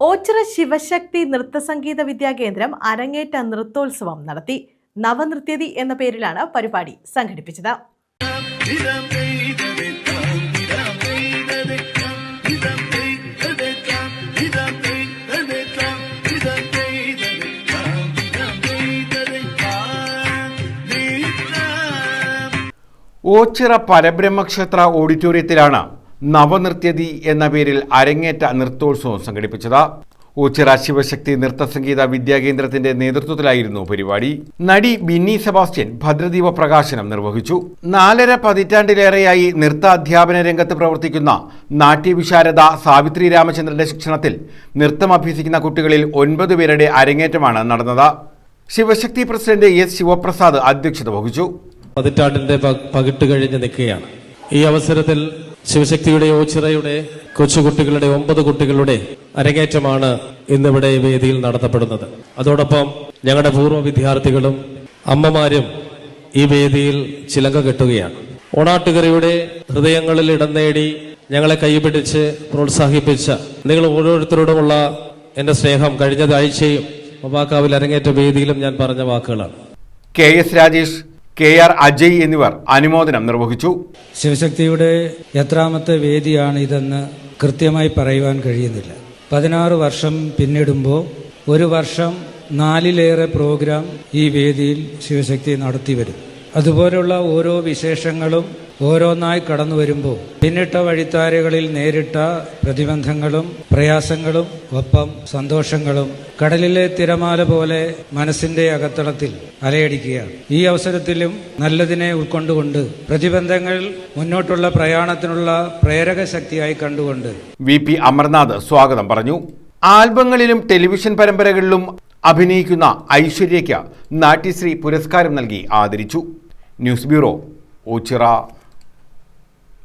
ഓച്ചിറ ശിവശക്തി നൃത്തസംഗീത വിദ്യാകേന്ദ്രം അരങ്ങേറ്റ നൃത്തോത്സവം നടത്തി. നവനൃത്യതി എന്ന പേരിലാണ് പരിപാടി സംഘടിപ്പിച്ചത്. ഓച്ചിറ പരബ്രഹ്മക്ഷേത്ര ഓഡിറ്റോറിയത്തിലാണ് നവനൃത്യതി എന്ന പേരിൽ അരങ്ങേറ്റ നൃത്തോത്സവം സംഘടിപ്പിച്ചത്. ഉച്ചിറ ശിവശക്തി നൃത്തസംഗീത വിദ്യാകേന്ദ്രത്തിന്റെ നേതൃത്വത്തിലായിരുന്നു പരിപാടി. നടി ബിന്നി സെബാസ്റ്റ്യൻ ഭദ്രദീപ പ്രകാശനം നിർവഹിച്ചു. നാലര പതിറ്റാണ്ടിലേറെയായി നൃത്താധ്യാപന രംഗത്ത് പ്രവർത്തിക്കുന്ന നാട്യവിശാരദ സാവിത്രി രാമചന്ദ്രന്റെ ശിക്ഷണത്തിൽ നൃത്തം അഭ്യസിക്കുന്ന കുട്ടികളിൽ ഒൻപത് പേരുടെ അരങ്ങേറ്റമാണ് നടന്നത്. ശിവശക്തി പ്രസിഡന്റ് എസ് ശിവപ്രസാദ് അധ്യക്ഷത വഹിച്ചു. പതിറ്റാണ്ടിന്റെ പകിട്ട് കഴിഞ്ഞ് നിൽക്കുകയാണ്. ഈ അവസരത്തിൽ ശിവശക്തിയുടെ ഓച്ചിറയുടെ കൊച്ചുകുട്ടികളുടെ ഒമ്പത് കുട്ടികളുടെ അരങ്ങേറ്റമാണ് ഇന്നിവിടെ വേദിയിൽ നടത്തപ്പെടുന്നത്. അതോടൊപ്പം ഞങ്ങളുടെ പൂർവ വിദ്യാർത്ഥികളും അമ്മമാരും ഈ വേദിയിൽ ചിലങ്ക കെട്ടുകയാണ്. ഓണാട്ടുകരയുടെ ഹൃദയങ്ങളിൽ ഇടം നേടി ഞങ്ങളെ കൈപിടിച്ച് പ്രോത്സാഹിപ്പിച്ച നിങ്ങൾ ഓരോരുത്തരോടുമുള്ള എന്റെ സ്നേഹം കഴിഞ്ഞ ആഴ്ചയും മൊബാക്കാവിൽ അരങ്ങേറ്റ വേദിയിലും ഞാൻ പറഞ്ഞ വാക്കുകളാണ്. K S Rajesh K R Ajay എന്നിവർ അനുമോദനം നിർവഹിച്ചു. ശിവശക്തിയുടെ എത്രാമത്തെ വേദിയാണ് ഇതെന്ന് കൃത്യമായി പറയുവാൻ കഴിയുന്നില്ല. പതിനാറ് വർഷം പിന്നിടുമ്പോൾ ഒരു വർഷം നാലിലേറെ പ്രോഗ്രാം ഈ വേദിയിൽ ശിവശക്തി നടത്തി വരും അതുപോലുള്ള ഓരോ വിശേഷങ്ങളും ഓരോന്നായി കടന്നു വരുമ്പോൾ പിന്നിട്ട വഴിത്താരകളിൽ നേരിട്ട പ്രതിബന്ധങ്ങളും പ്രയാസങ്ങളും ഒപ്പം സന്തോഷങ്ങളും കടലിലെ തിരമാല പോലെ മനസ്സിന്റെ അകത്തളത്തിൽ അലയടിക്കുകയാണ്. ഈ അവസരത്തിലും നല്ലതിനെ ഉൾക്കൊണ്ടുകൊണ്ട് പ്രതിബന്ധങ്ങൾ മുന്നോട്ടുള്ള പ്രയാണത്തിനുള്ള പ്രേരക ശക്തിയായി കണ്ടുകൊണ്ട് വി പി അമർനാഥ് സ്വാഗതം പറഞ്ഞു. ആൽബങ്ങളിലും ടെലിവിഷൻ പരമ്പരകളിലും അഭിനയിക്കുന്ന ഐശ്വര്യയ്ക്ക് നാട്യശ്രീ പുരസ്കാരം നൽകി ആദരിച്ചു. News bureau Ochira.